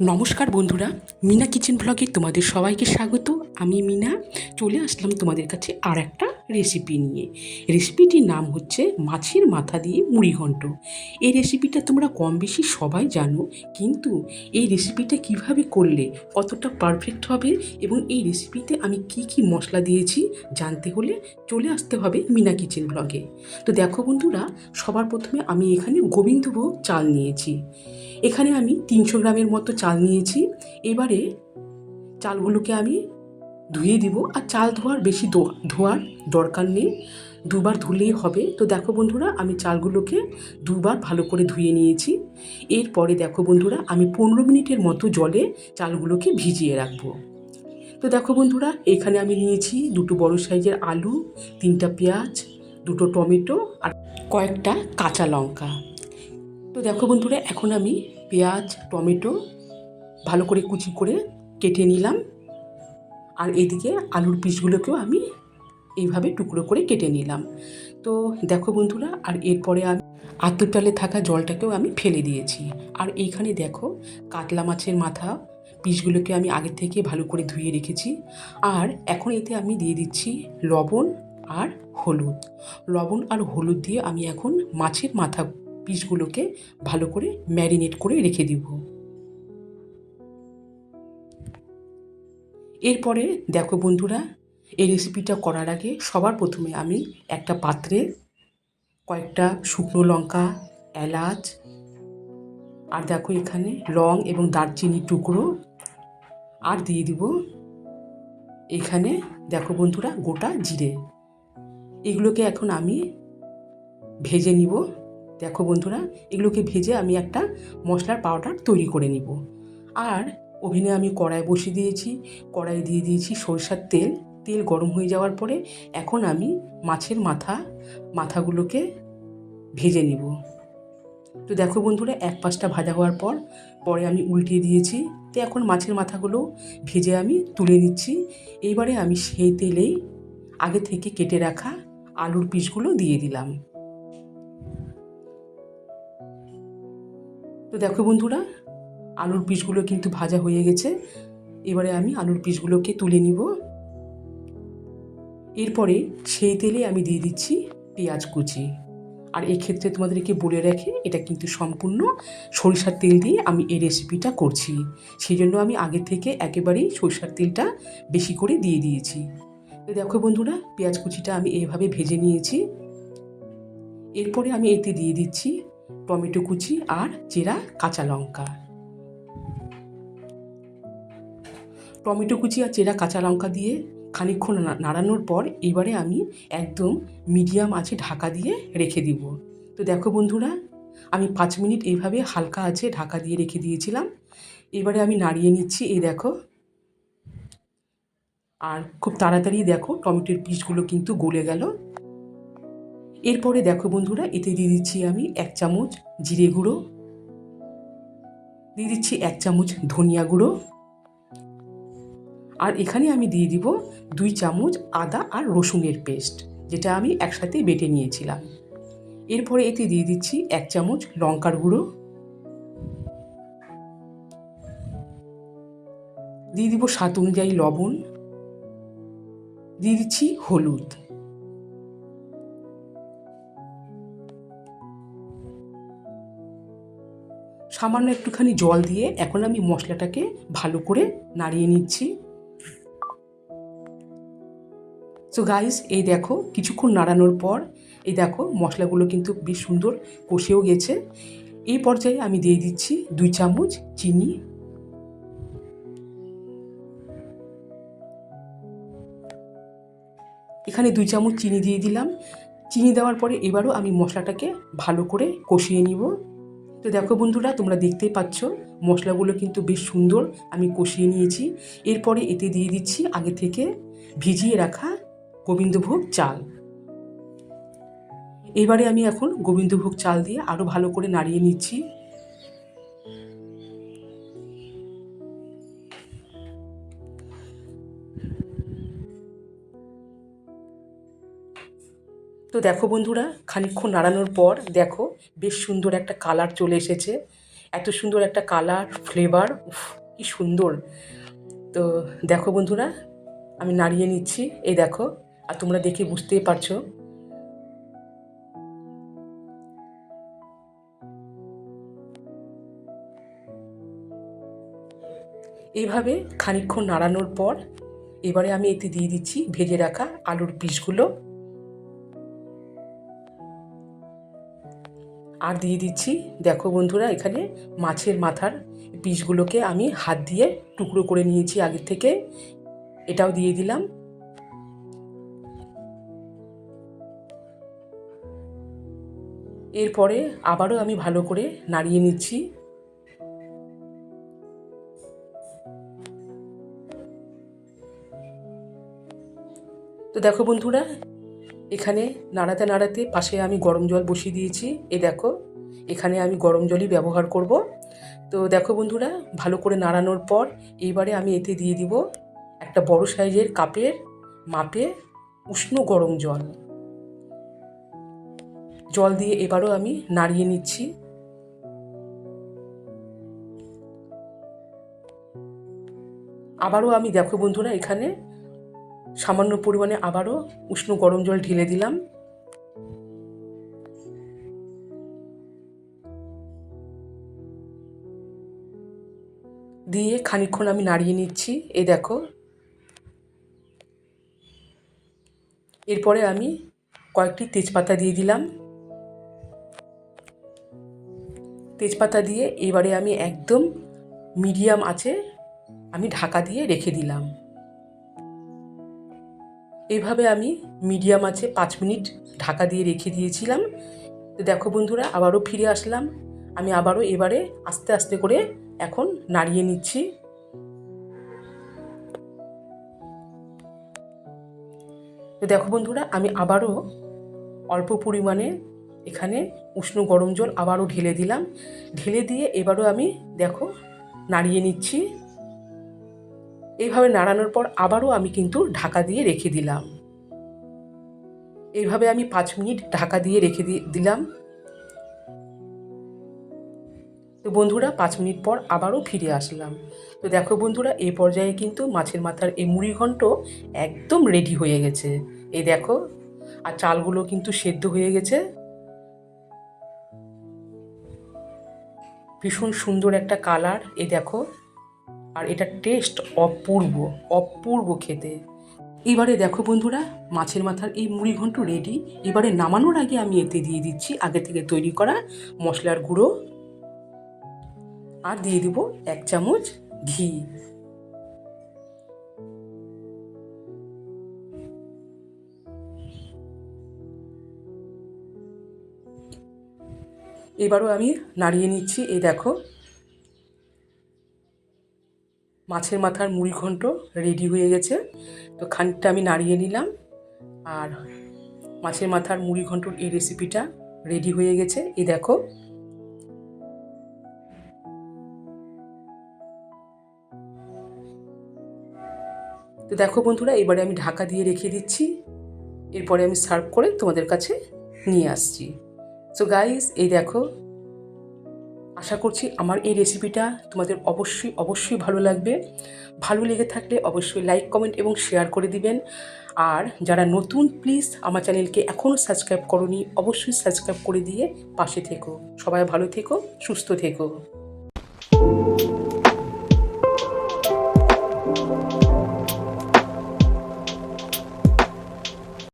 নমস্কার বন্ধুরা, মিনা কিচেন ব্লগে তোমাদের সবাইকে স্বাগত। আমি মিনা, চলে আসলাম তোমাদের কাছে আর একটা রেসিপি নিয়ে। রেসিপিটির নাম হচ্ছে মাছের মাথা দিয়ে মুড়িঘণ্ট এই রেসিপিটা তোমরা কম বেশি সবাই জানো, কিন্তু এই রেসিপিটা কীভাবে করলে কতটা পারফেক্ট হবে এবং এই রেসিপিতে আমি কি কি মশলা দিয়েছি জানতে হলে চলে আসতে হবে মিনা কিচেন ব্লগে। তো দেখো বন্ধুরা, সবার প্রথমে আমি এখানে গোবিন্দভোগ চাল নিয়েছি। এখানে আমি তিনশো গ্রামের মতো চাল নিয়েছি। এবারে চালগুলোকে আমি ধুয়ে দিব। আর চাল ধোয়ার বেশি ধোয়ার দরকার নেই। দুবার ধুলেই হবে। তো দেখো বন্ধুরা, আমি চালগুলোকে দুবার ভালো করে ধুয়ে নিয়েছি। এরপরে দেখো বন্ধুরা, আমি পনেরো মিনিটের মতো জলে চালগুলোকে ভিজিয়ে রাখব। তো দেখো বন্ধুরা, এখানে আমি নিয়েছি দুটো বড় সাইজের আলু, তিনটা পেঁয়াজ, দুটো টমেটো আর কয়েকটা কাঁচা লঙ্কা। তো দেখো বন্ধুরা, এখন আমি পেঁয়াজ, টমেটো ভালো করে কুচি করে কেটে নিলাম। আর এদিকে আলুর পিসগুলোকেও আমি এইভাবে টুকরো করে কেটে নিলাম। তো দেখো বন্ধুরা, আর এরপরে আমি আত্মতালে থাকা জলটাকেও আমি ফেলে দিয়েছি। আর এইখানে দেখো, কাতলা মাছের মাথা পিসগুলোকে আমি আগে থেকে ভালো করে ধুয়ে রেখেছি। আর এখন এতে আমি দিয়ে দিচ্ছি লবণ আর হলুদ। লবণ আর হলুদ দিয়ে আমি এখন মাছের মাথা পিসগুলোকে ভালো করে ম্যারিনেট করে রেখে দিব। এরপরে দেখো বন্ধুরা, এই রেসিপিটা করার আগে সবার প্রথমে আমি একটা পাত্রে কয়েকটা শুকনো লঙ্কা, এলাচ, আর দেখো এখানে লং এবং দারচিনি টুকরো, আর দিয়ে দিব এখানে দেখো বন্ধুরা গোটা জিরে। এগুলোকে এখন আমি ভেজে নিব। দেখো বন্ধুরা, এগুলোকে ভেজে আমি একটা মশলার পাউডার তৈরি করে নিব। আর ওভেনে আমি কড়াই বসিয়ে দিয়েছি কড়াই দিয়ে দিয়েছি সরষার তেল। তেল গরম হয়ে যাওয়ার পরে এখন আমি মাছের মাথা, মাথাগুলোকে ভেজে নিব। তো দেখো বন্ধুরা, এক পাশটা ভাজা হওয়ার পর, পরে আমি উল্টিয়ে দিয়েছি। তো এখন মাছের মাথাগুলো ভেজে আমি তুলে নিচ্ছি। এইবারে আমি সেই তেলেই আগে থেকে কেটে রাখা আলুর পিসগুলো দিয়ে দিলাম। দেখো বন্ধুরা, আলুর পিসগুলো কিন্তু ভাজা হয়ে গেছে। এবারে আমি আলুর পিসগুলোকে তুলে নিব। এরপরে সেই তেলে আমি দিয়ে দিচ্ছি পেঁয়াজ কুচি। আর এক্ষেত্রে তোমাদেরকে বলে রাখি, এটা কিন্তু সম্পূর্ণ সরিষার তেল দিয়ে আমি এই রেসিপিটা করছি। সেই জন্য আমি আগে থেকে একেবারেই সরিষার তেলটা বেশি করে দিয়ে দিয়েছি। তো দেখো বন্ধুরা, পেঁয়াজ কুচিটা আমি এইভাবে ভেজে নিয়েছি। এরপরে আমি এতে দিয়ে দিচ্ছি টমেটো কুচি আর চেরা কাঁচা লঙ্কা। টমেটো কুচি আর চেরা কাঁচা লঙ্কা দিয়ে খানিকক্ষণ না- নাড়ানোর পর এবারে আমি একদম মিডিয়াম আছে ঢাকা দিয়ে রেখে দিব। তো দেখো বন্ধুরা, আমি পাঁচ মিনিট এইভাবে হালকা আছে ঢাকা দিয়ে রেখে দিয়েছিলাম। এবারে আমি নাড়িয়ে নিচ্ছি, এই দেখো। আর খুব তাড়াতাড়ি দেখো, টমেটোর পিসগুলো কিন্তু গলে গেল। এরপরে দেখো বন্ধুরা, এতে দিয়ে দিচ্ছি আমি এক চামচ জিরে গুঁড়ো, দিয়ে দিচ্ছি এক চামচ ধনিয়া গুঁড়ো, আর এখানে আমি দিয়ে দিব দুই চামচ আদা আর রসুনের পেস্ট, যেটা আমি একসাথে বেটে নিয়েছিলাম। এরপরে এতে দিয়ে দিচ্ছি এক চামচ লঙ্কার গুঁড়ো, দিয়ে দিব স্বাদ অনুযায়ী লবণ, দিয়ে দিচ্ছি হলুদ। সামান্য একটুখানি জল দিয়ে এখন আমি মশলাটাকে ভালো করে নাড়িয়ে নিচ্ছি। সো গাইস এই দেখো, কিছুক্ষণ নাড়ানোর পর এই দেখো, মশলাগুলো কিন্তু বেশ সুন্দর কষেও গেছে। এই পর্যায়ে আমি দিয়ে দিচ্ছি দুই চামচ চিনি। এখানে দুই চামচ চিনি দিয়ে দিলাম। চিনি দেওয়ার পরে এবারও আমি মশলাটাকে ভালো করে কষিয়ে নিব। তো দেখো বন্ধুরা, তোমরা দেখতেই পাচ্ছ, মশলাগুলো কিন্তু বেশ সুন্দর আমি কষিয়ে নিয়েছি। এরপরে এতে দিয়ে দিচ্ছি আগে থেকে ভিজিয়ে রাখা গোবিন্দভোগ চাল। এবারে আমি এখন গোবিন্দভোগ চাল দিয়ে আরও ভালো করে নাড়িয়ে নিচ্ছি। তো দেখো বন্ধুরা, খানিকক্ষণ নাড়ানোর পর দেখো বেশ সুন্দর একটা কালার চলে এসেছে। এত সুন্দর একটা কালার ফ্লেভার কি সুন্দর। তো দেখো বন্ধুরা, আমি নাড়িয়ে নিচ্ছি, এই দেখো, আর তোমরা দেখে বুঝতেই পারছ। এইভাবে খানিকক্ষণ নাড়ানোর পর এবারে আমি এতে দিয়ে দিচ্ছি, ভেজে রাখা আলুর পিসগুলো। আর দিয়ে দিচ্ছি, দেখো বন্ধুরা, এখানে মাছের মাথার পিসগুলোকে আমি হাত দিয়ে টুকরো করে নিয়েছি আগের থেকে। এটাও দিয়ে দিলাম। এরপরে আবারও আমি ভালো করে নাড়িয়ে নিচ্ছি। তো দেখো বন্ধুরা এখানে নাড়াতে নাড়াতে পাশে আমি গরম জল বসিয়ে দিয়েছি। এ দেখো, এখানে আমি গরম জলই ব্যবহার করব। তো দেখো বন্ধুরা, ভালো করে নাড়ানোর পর এইবারে আমি এতে দিয়ে দিব একটা বড় সাইজের কাপের মাপে উষ্ণ গরম জল। জল দিয়ে এবারও আমি নাড়িয়ে নিচ্ছি। আবারও আমি দেখো বন্ধুরা, এখানে সামান্য পরিমাণে আবারও উষ্ণ গরম জল ঢেলে দিলাম। দিয়ে খানিকক্ষণ আমি নাড়িয়ে নিচ্ছি। এই দেখো। এরপরে আমি কয়েকটি তেজপাতা দিয়ে দিলাম। তেজপাতা দিয়ে এবারে আমি একদম মিডিয়াম আছে আমি ঢাকা দিয়ে রেখে দিলাম। এইভাবে আমি মিডিয়াম আছে পাঁচ মিনিট ঢাকা দিয়ে রেখে দিয়েছিলাম। তো দেখো বন্ধুরা, আবারও ফিরে আসলাম। আমি আবারও এবারে আস্তে আস্তে করে এখন নাড়িয়ে নিচ্ছি। তো দেখো বন্ধুরা, আমি আবারও অল্প পরিমাণে এখানে উষ্ণ গরম জল আবারও ঢেলে দিলাম। ঢেলে দিয়ে এবারও আমি দেখো নাড়িয়ে নিচ্ছি। এইভাবে নাড়ানোর পর আবারও আমি কিন্তু ঢাকা দিয়ে রেখে দিলাম। এইভাবে আমি পাঁচ মিনিট ঢাকা দিয়ে রেখে দিলাম। তো বন্ধুরা, পাঁচ মিনিট পর আবারও ফিরে আসলাম। তো দেখো বন্ধুরা এই পর্যায়ে কিন্তু মাছের মাথার এই মুড়ি ঘন্ট একদম রেডি হয়ে গেছে। এই দেখো, আর চালগুলো কিন্তু সেদ্ধ হয়ে গেছে। ভীষণ সুন্দর একটা কালার এ দেখো। আর এটা টেস্ট অপূর্ব অপূর্ব খেতে। এবারে দেখো বন্ধুরা, মাছের মাথার এই মুড়ি ঘন্ট রেডি এবারে নামানোর আগে আমি এতে দিয়ে দিচ্ছি আগে থেকে তৈরি করা মশলার গুঁড়ো। আর দিয়ে দিব এক চামচ ঘি। এবারও আমি নাড়িয়ে নিচ্ছি, এই দেখো। মাছের মাথার মুড়ি ঘন্ট রেডি হয়ে গেছে। তো খানিকটা আমি নাড়িয়ে নিলাম আর মাছের মাথার মুড়ি ঘন্টর এই রেসিপিটা রেডি হয়ে গেছে। এই দেখো। তো দেখো বন্ধুরা, এবারে আমি ঢাকা দিয়ে রেখে দিচ্ছি। এরপরে আমি সার্ভ করে তোমাদের কাছে নিয়ে আসছি। সো গাইস এই দেখো আশা করছি আমার এই রেসিপিটা তোমাদের অবশ্যই অবশ্যই ভালো লাগবে। ভালো লেগে থাকলে অবশ্যই লাইক কমেন্ট এবং শেয়ার করে দিবেন। আর যারা নতুন প্লিজ আমার চ্যানেলকে এখনও সাবস্ক্রাইব করনি, অবশ্যই সাবস্ক্রাইব করে দিয়ে পাশে থেকো। সবাই ভালো থেকো, সুস্থ থেকো।